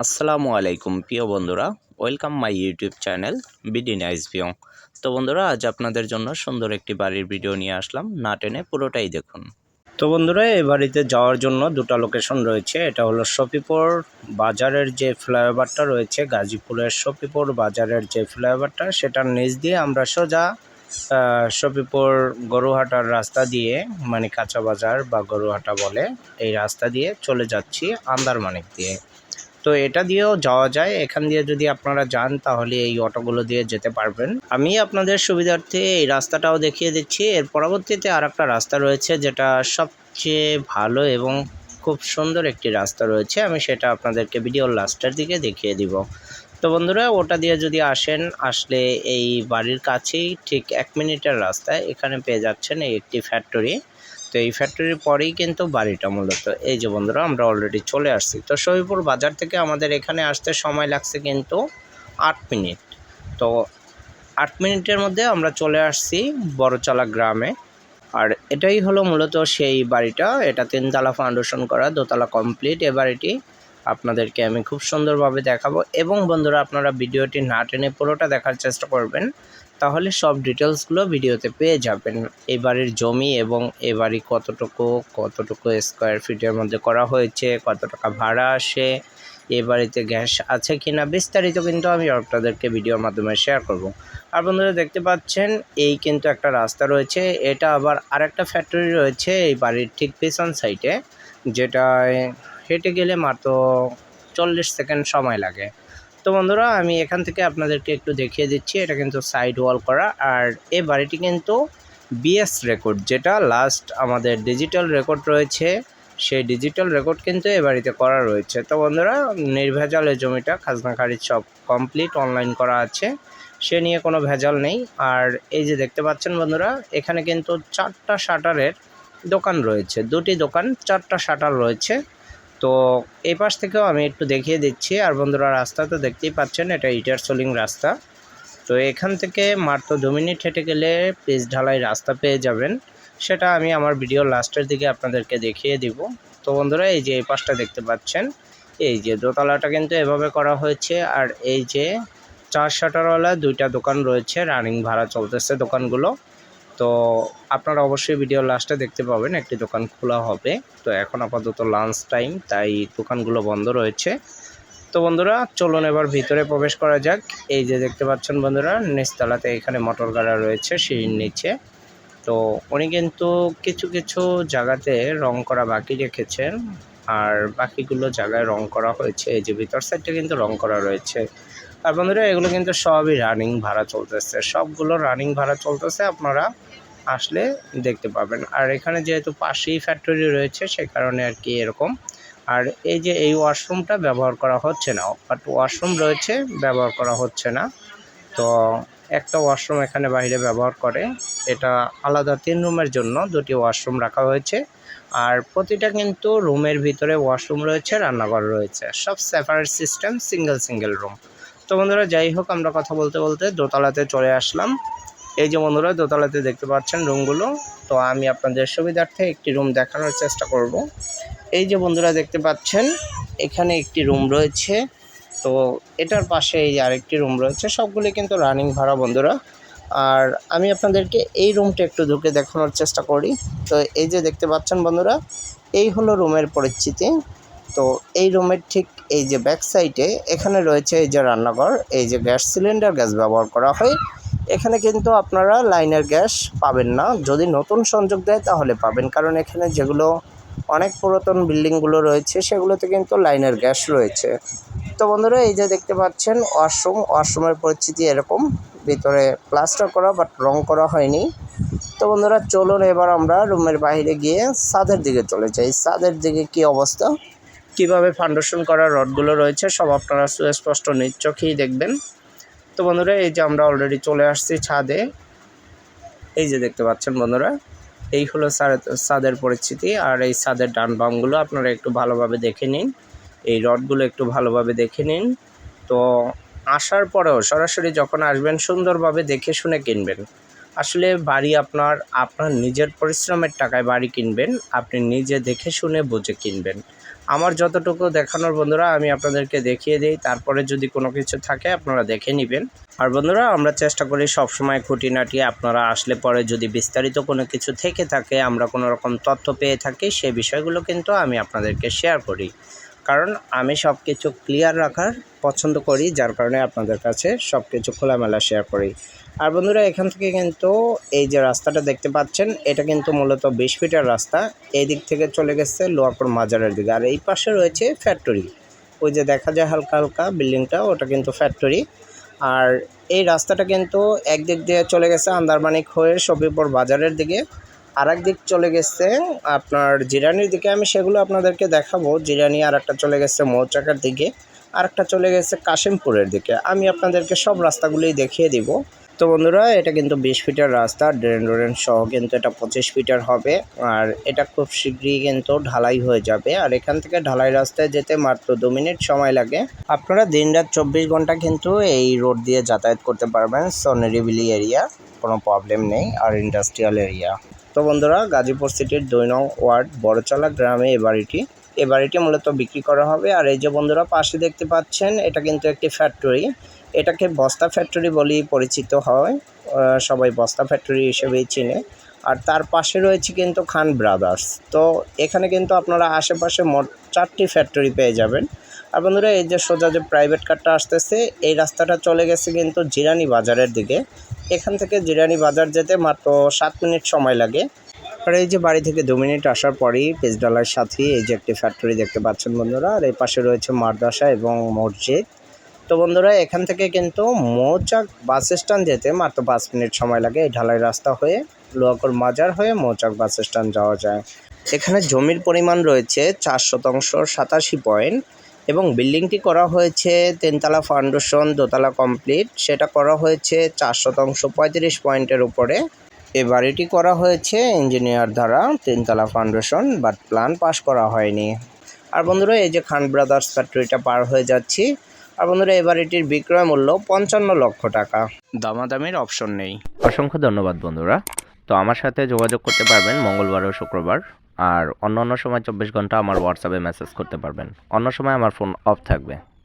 আসসালামু আলাইকুম প্রিয় বন্ধুরা। Welcome my YouTube channel BD nice view তো বন্ধুরা আজ আপনাদের জন্য সুন্দর একটি বাড়ির ভিডিও নিয়ে আসলাম। না টেনে পুরোটাই দেখুন। তো বন্ধুরা এই বাড়িতে যাওয়ার জন্য দুটা লোকেশন রয়েছে। এটা হলো শফিপুর বাজারের যে ফ্লাইওভারটা রয়েছে গাজীপুরের শফিপুর বাজারের যে ফ্লাইওভারটা সেটার নিচ দিয়ে আমরা সোজা আহ, শফিপুর গরুহাটার রাস্তা দিয়ে মানে কাঁচা বাজার বা গরুহাটা বলে এই রাস্তা দিয়ে চলে যাচ্ছি আন্দারমানিক দিয়ে। তো এটা দিয়েও যাওয়া যায়। এখান দিয়ে যদি আপনারা যান, তাহলে এই অটোগুলো দিয়ে যেতে পারবেন। আমি আপনাদের সুবিধার্থে এই রাস্তাটাও দেখিয়ে দিচ্ছি। এর পরবর্তীতে আর একটা রাস্তা রয়েছে, যেটা সবচেয়ে ভালো এবং খুব সুন্দর একটি রাস্তা রয়েছে। আমি সেটা আপনাদেরকে ভিডিওর লাস্টের দিকে দেখিয়ে দিব। তো বন্ধুরা, ওটা দিয়ে যদি আসেন, আসলে এই বাড়ির কাছেই ঠিক এক মিনিটের রাস্তায় এখানে পেয়ে যাচ্ছেন এই একটি ফ্যাক্টরি তো এই ফ্যাক্টরির পরেই কিন্তু বাড়িটা মূলত। এই যে বন্ধুরা, আমরা অলরেডি চলে আসছি। তো শহীদপুর বাজার থেকে আমাদের এখানে আসতে সময় লাগছে কিন্তু আট মিনিট। তো আট মিনিটের মধ্যে আমরা চলে আসছি বড়চালা গ্রামে। আর এটাই হলো মূলত সেই বাড়িটা। এটা তিনতলা ফাউন্ডেশন করা, দোতলা কমপ্লিট এ বাড়িটি আপনাদেরকে আমি খুব সুন্দরভাবে দেখাবো। এবং বন্ধুরা, আপনারা ভিডিওটি না টেনে পুরোটা দেখার চেষ্টা করবেন। তাহলে সব ডিটেলসগুলো ভিডিওতে পেয়ে যাবেন। এই বাড়ির জমি এবং এ বাড়ি কতটুকু কতটুকু স্কোয়ার ফিটের মধ্যে করা হয়েছে, কত টাকা ভাড়া আসে, এ বাড়িতে গ্যাস আছে কি না বিস্তারিত কিন্তু আমি আপনাদেরকে ভিডিওর মাধ্যমে শেয়ার করব। আর বন্ধুরা দেখতে পাচ্ছেন, এই কিন্তু একটা রাস্তা রয়েছে, এটা আবার আরেকটা ফ্যাক্টরি রয়েছে এই বাড়ির ঠিক পেছন সাইডে যেটায় হেঁটে গেলে মাত্র চল্লিশ সেকেন্ড সময় লাগে। তো বন্ধুরা, আমি এখান থেকে আপনাদেরকে একটু দেখিয়ে দিচ্ছি, এটা কিন্তু সাইড ওয়াল করা। আর এই বাড়িটি কিন্তু বিএস রেকর্ড যেটা লাস্ট আমাদের ডিজিটাল রেকর্ড রয়েছে, সেই ডিজিটাল রেকর্ড কিন্তু এ বাড়িতে করা রয়েছে। তো বন্ধুরা, নির্ভেজাল এই জমিটা, খাজনা খারিজ সব কমপ্লিট অনলাইন করা আছে, সে নিয়ে কোনো ভেজাল নেই। আর এই যে দেখতে পাচ্ছেন বন্ধুরা, এখানে কিন্তু চারটা শাটারের দোকান রয়েছে, দুটি দোকান, চারটা শাটার রয়েছে। তো এই পাশ থেকেও আমি একটু দেখিয়ে দিচ্ছি। আর বন্ধুরা, রাস্তা তো দেখতেই পাচ্ছেন, এটা ইটার সোলিং রাস্তা। তো এখান থেকে মাত্র দু মিনিট হেঁটে গেলে পিচ ঢালাই রাস্তা পেয়ে যাবেন। সেটা আমি আমার ভিডিও লাস্টের দিকে আপনাদেরকে দেখিয়ে দিব। তো বন্ধুরা, এই যে এই পাশটা দেখতে পাচ্ছেন, এই যে দোতলাটা কিন্তু এভাবে করা হয়েছে। আর এই যে চার শাটারওয়ালা দুইটা দোকান রয়েছে, রানিং ভাড়া চলতেছে দোকানগুলো। তো আপনারা অবশ্যই ভিডিও লাস্টে দেখতে পাবেন, একটি দোকান খোলা হবে। তো এখন আপাতত লাঞ্চ টাইম তাই দোকানগুলো বন্ধ রয়েছে। তো বন্ধুরা, চলুন এবার ভিতরে প্রবেশ করা যাক। এই যে দেখতে পাচ্ছেন বন্ধুরা, নিচতলাতে এখানে মোটর গাড়া রয়েছে, সিঁড়ির নিচে। তো উনি কিন্তু কিছু কিছু জায়গাতে রং করা বাকি রেখেছেন, আর বাকিগুলো জায়গায় রং করা হয়েছে। এই যে ভিতর সাইডটা কিন্তু রং করা রয়েছে। আর বন্ধুরা, এগুলো কিন্তু সবই রানিং ভাড়া চলতেছে। সবগুলো রানিং ভাড়া চলতেছে, আপনারা আসলে দেখতে পাবেন। আর এখানে যেহেতু পাশেই ফ্যাক্টরি রয়েছে, সে কারণে আর কি এরকম। আর এই যে এই ওয়াশরুমটা ব্যবহার করা হচ্ছে না বাট ওয়াশরুম রয়েছে, ব্যবহার করা হচ্ছে না। তো একটা ওয়াশরুম এখানে বাইরে ব্যবহার করে, এটা আলাদা তিন রুমের জন্য দুটি ওয়াশরুম রাখা হয়েছে। আর প্রতিটা কিন্তু রুমের ভিতরে ওয়াশরুম রয়েছে, রান্নাঘর রয়েছে। সব separate system single single room তো বন্ধুরা, যাই হোক, আমরা কথা বলতে বলতে দোতলাতে চলে আসলাম। এই যে বন্ধুরা, দোতলাতে দেখতে পাচ্ছেন রুমগুলো। তো আমি আপনাদের সুবিধার্থে একটি রুম দেখানোর চেষ্টা করব। এই যে বন্ধুরা, দেখতে পাচ্ছেন, এখানে একটি রুম রয়েছে। তো এটার পাশে এই আরেকটি রুম রয়েছে। সবগুলি কিন্তু রানিং ভাড়া বন্ধুরা। আর আমি আপনাদেরকে এই রুমটা একটু ঢুকে দেখানোর চেষ্টা করি। তো এই যে দেখতে পাচ্ছেন বন্ধুরা, এই হলো রুমের পরিচিতি তো এই রুমের ঠিক এই যে ব্যাক সাইডে এখানে রয়েছে এই যে রান্নাঘর, এই যে গ্যাস সিলিন্ডার, গ্যাস ব্যবহার করা হয়। এখানে কিন্তু আপনারা লাইনের গ্যাস পাবেন না। যদি নতুন সংযোগ দেয় তাহলে পাবেন। কারণ এখানে যেগুলো অনেক পুরাতন বিল্ডিংগুলো রয়েছে, সেগুলোতে কিন্তু লাইনের গ্যাস রয়েছে। তো বন্ধুরা, এই যে দেখতে পাচ্ছেন ওয়াশরুম ওয়াশরুমের পরিস্থিতি এরকম। ভিতরে প্লাস্টার করা বাট রং করা হয়নি। তো বন্ধুরা, চলুন এবার আমরা রুমের বাইরে গিয়ে ছাদের দিকে চলে যাই। ছাদের দিকে কি অবস্থা? কীভাবে ফাউন্ডেশন করা রডগুলো রয়েছে, সব আপনারা সুস্পষ্ট নিজ চোখেই দেখবেন। তো বন্ধুরা, এই যে আমরা অলরেডি চলে আসছি ছাদে। এই যে দেখতে পাচ্ছেন বন্ধুরা, এই হলো ছাদ- ছাদের পরিস্থিতি। আর এই ছাদের ডান বামগুলো আপনারা একটু ভালোভাবে দেখে নিন। এই রডগুলো একটু ভালোভাবে দেখে নিন। তো আসার পরেও সরাসরি যখন আসবেন, সুন্দরভাবে দেখে শুনে কিনবেন। আসলে বাড়ি আপনার আপনার নিজের পরিশ্রমের টাকায় বাড়ি কিনবেন, আপনি নিজে দেখে শুনে বুঝে কিনবেন। আমার যতটুকু দেখানোর বন্ধুরা, আমি আপনাদেরকে দেখিয়ে দিই, তারপরে যদি কোনো কিছু থাকে, আপনারা দেখে নেবেন। আর বন্ধুরা, আমরা চেষ্টা করি সবসময় খুঁটিনাটি আপনারা আসলে পরে যদি বিস্তারিত কোনো কিছু থেকে থাকে, আমরা কোনো রকম তথ্য পেয়ে থাকি সেই বিষয়গুলো কিন্তু আমি আপনাদেরকে শেয়ার করি। কারণ আমি সব কিছু ক্লিয়ার রাখার পছন্দ করি, যার কারণে আপনাদের কাছে সব কিছু খোলামেলা শেয়ার করি। আর বন্ধুরা, এখান থেকে কিন্তু এই যে রাস্তাটা দেখতে পাচ্ছেন, এটা কিন্তু মূলত বিশ ফিটের রাস্তা। এই দিক থেকে চলে গেছে লোয়াপুর মাজারের দিকে। আর এই পাশে রয়েছে ফ্যাক্টরি ওই যে দেখা যায় হালকা হালকা বিল্ডিংটা, ওটা কিন্তু ফ্যাক্টরি আর এই রাস্তাটা কিন্তু একদিক দিয়ে চলে গেছে আন্দারমানিক হয়ে সবিপুর বাজারের দিকে। আর দিক চলে গেছে আপনার জিরানির দিকে। আমি সেগুলো আপনাদেরকে দেখাবো। জিরানি আর একটা চলে গেছে মৌচাকার দিকে। আর একটা চলে গেছে কাশিমপুরের দিকে। আমি আপনাদেরকে সব রাস্তাগুলোই দেখিয়ে দিব। তো বন্ধুরা, এটা কিন্তু বিশ ফিটার রাস্তা, ড্রেন ড্রেন সহ কিন্তু এটা পঁচিশ ফিটার হবে। আর এটা খুব শীঘ্রই কিন্তু ঢালাই হয়ে যাবে। আর এখান থেকে ঢালাই রাস্তায় যেতে মাত্র দু মিনিট সময় লাগে। আপনারা দিন রাত চব্বিশ ঘণ্টা কিন্তু এই রোড দিয়ে যাতায়াত করতে পারবেন। সো নিরিবিলি এরিয়া, কোনো প্রবলেম নেই। আর ইন্ডাস্ট্রিয়াল এরিয়া। তো বন্ধুরা, গাজীপুর সিটির দুই নং ওয়ার্ড বড়চলা গ্রামে এ বাড়িটি। এ বাড়িটি মূলত বিক্রি করা হবে। আর এই যে বন্ধুরা, পাশে দেখতে পাচ্ছেন, এটা কিন্তু একটি ফ্যাক্টরি। এটাকে বস্তা ফ্যাক্টরি বলেই পরিচিত হয় সবাই বস্তা ফ্যাক্টরি হিসেবেই চিনে। আর তার পাশে রয়েছে কিন্তু খান ব্রাদার্স। তো এখানে কিন্তু আপনারা আশেপাশে মোট চারটি ফ্যাক্টরি পেয়ে যাবেন। আর বন্ধুরা, এই যে সোজা যে প্রাইভেট কারটা আসতেছে, এই রাস্তাটা চলে গেছে কিন্তু জিরানি বাজারের দিকে। এখান থেকে জিরানি বাজার যেতে মাত্র সাত মিনিট সময় লাগে। আর এই যে বাড়ি থেকে দু মিনিট আসার পরেই পেজডালার সাথে এই যে একটি ফ্যাক্টরি দেখতে পাচ্ছেন বন্ধুরা, আর এই পাশে রয়েছে মাদ্রাসা এবং মসজিদ। তো বন্ধুরা, এখান থেকে কিন্তু মৌচাক বাস স্ট্যান্ড যেতে মাত্র পাঁচ মিনিট সময় লাগে এই ঢালাই রাস্তা হয়ে লোয়াকর মাজার হয়ে মৌচাক বাস স্ট্যান্ড যাওয়া যায়। এখানে জমির পরিমাণ রয়েছে চার শতাংশ সাতাশি পয়েন্ট। এবং বিল্ডিংটি করা হয়েছে তিনতলা ফাউন্ডেশন, দোতলা কমপ্লিট। সেটা করা হয়েছে চার শতাংশ পঁয়ত্রিশ পয়েন্টের উপরে। এ বাড়িটি করা হয়েছে ইঞ্জিনিয়ার দ্বারা, তিনতলা ফাউন্ডেশন, বাট প্ল্যান পাস করা হয়নি। আর বন্ধুরা, এই যে খান ব্রাদার্স ফ্যাক্টরিটা পার হয়ে যাচ্ছি। আর বন্ধুরা, এ বাড়িটির বিক্রয় মূল্য পঞ্চান্ন লক্ষ টাকা। দামাদামির অপশন নেই। অসংখ্য ধন্যবাদ বন্ধুরা। তো আমার সাথে যোগাযোগ করতে পারবেন মঙ্গলবার ও শুক্রবার। আর অন্য অন্য সময় চব্বিশ ঘণ্টা আমার হোয়াটসঅ্যাপে মেসেজ করতে পারবেন। অন্য সময় আমার ফোন অফ থাকবে।